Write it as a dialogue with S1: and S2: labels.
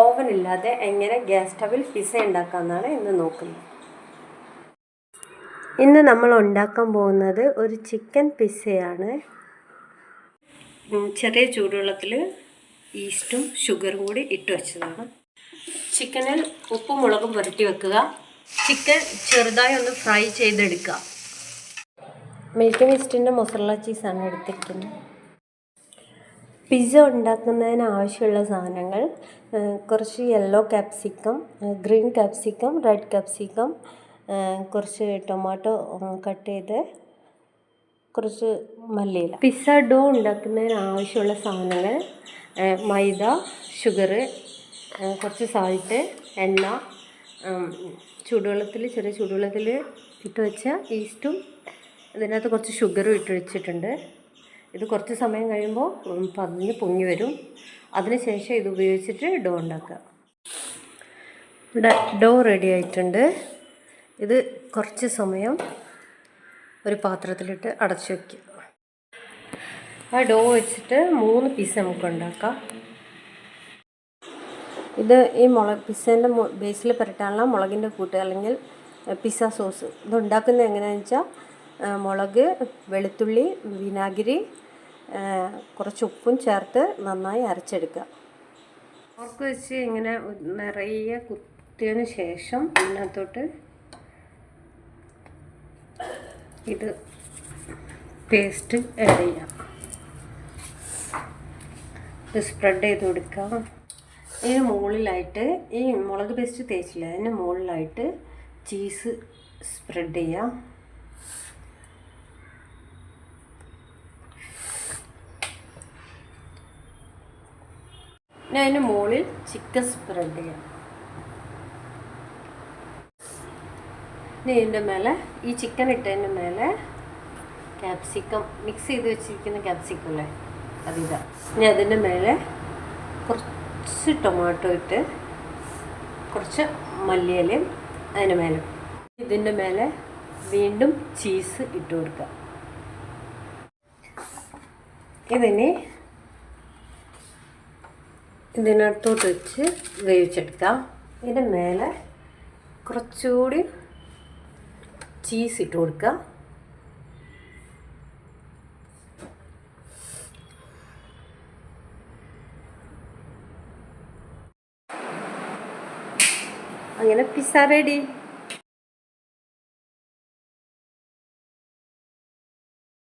S1: Oven ഇല്ലാതെ എങ്ങനെ gas സ്റ്റവിൽ pizza ഉണ്ടാക്കാമെന്നാണ് ഇന്ന് നോക്കുന്നത്. ഇന്ന് നമ്മൾ ഉണ്ടാക്കാൻ പോകുന്നത് ഒരു ചിക്കൻ പിസയാണ് ചെറിയ ചൂടുവെള്ളത്തിൽ ഈസ്റ്റും ഷുഗറും കൂടി ഇട്ട് വെച്ചതാണ്. ചിക്കനിൽ ഉപ്പും മുളകും പുരട്ടി വെക്കുക. ചിക്കൻ ചെറുതായി ഒന്ന് ഫ്രൈ ചെയ്തെടുക്കുക. മിൽക്ക് മിസ്റ്റിന്റെ മൊസറല ചീസാണ് എടുത്തിരിക്കുന്നത്. പിസ്സ ഉണ്ടാക്കുന്നതിന് ആവശ്യമുള്ള സാധനങ്ങൾ കുറച്ച് yellow capsicum green capsicum red capsicum കുറച്ച് ടൊമാറ്റോ കട്ട് ചെയ്ത് കുറച്ച് മല്ലിയില. പിസ്സ ഡോ ഉണ്ടാക്കുന്നതിന് ആവശ്യമുള്ള സാധനങ്ങൾ മൈദ ഷുഗർ കുറച്ച് സാൾട്ട് എണ്ണ ചൂടുവെള്ളത്തിൽ ചെറിയ ചൂടുവെള്ളത്തിൽ ഇട്ട് വെച്ച ഈസ്റ്റും അതിനകത്ത് കുറച്ച് ഷുഗറും ഇട്ട് വെച്ചിട്ടുണ്ട്. ഇത് കുറച്ച് സമയം കഴിയുമ്പോൾ പന്നി പൊങ്ങി വരും. അതിനുശേഷം ഇത് ഉപയോഗിച്ചിട്ട് ഡോ ഉണ്ടാക്കുക. ഇവിടെ ഡോ റെഡി ആയിട്ടുണ്ട്. ഇത് കുറച്ച് സമയം ഒരു പാത്രത്തിലിട്ട് അടച്ചു വയ്ക്കുക ആ ഡോ വെച്ചിട്ട് മൂന്ന് പീസ് നമുക്ക് ഉണ്ടാക്കാം. ഇത് ഈ മുളക് പിസ്സേന്റെ ബേസിൽ പുരട്ടാനുള്ള മുളകിന്റെ കൂട്ട് അല്ലെങ്കിൽ പിസ്സ സോസ് ഇത് ഉണ്ടാക്കുന്നത് എങ്ങനെയാണെന്ന് വെച്ചാൽ മുളക് വെളുത്തുള്ളി വിനാഗിരി കുറച്ച് ഉപ്പും ചേർത്ത് നന്നായി അരച്ചെടുക്കുക. ഉറക്ക് വെച്ച് ഇങ്ങനെ നിറയെ കുത്തിയതിന് ശേഷം ഇതിനകത്തോട്ട് ഇത് പേസ്റ്റ് ആഡ് ചെയ്യാം. ഇത് സ്പ്രെഡ് ചെയ്ത് കൊടുക്കാം. ഇതിന് മുകളിലായിട്ട് ഈ മുളക് പേസ്റ്റ് തേച്ചില്ല അതിന് മുകളിലായിട്ട് ചീസ് സ്പ്രെഡ് ചെയ്യാം. ഇനി അതിന് മുകളിൽ ചിക്കൻ സ്പ്രെഡ് ചെയ്യാം. ഇനി ഇതിന്റെ മേലെ ഈ ചിക്കൻ ഇട്ടതിന്റെ മേലെ ക്യാപ്സിക്കം മിക്സ് ചെയ്ത് വെച്ചിരിക്കുന്ന ക്യാപ്സിക്കം അല്ലേ? അതിതാ ഇനി അതിന്റെ മേലെ കുറച്ച് ടൊമാറ്റോ ഇട്ട് കുറച്ച് മല്ലിയിലയും അതിന് മേലെ. ഇതിന്റെ മേലെ വീണ്ടും ചീസ് ഇട്ട് കൊടുക്കുക. ഇതിനെ ഇതിനകത്തോട്ട് വെച്ച് വേവിച്ചെടുക്കാം. ഇതിന്റെ മേലെ കുറച്ചുകൂടി ചീസ് ഇട്ട് കൊടുക്കുക അങ്ങനെ പിസ്സ റെഡി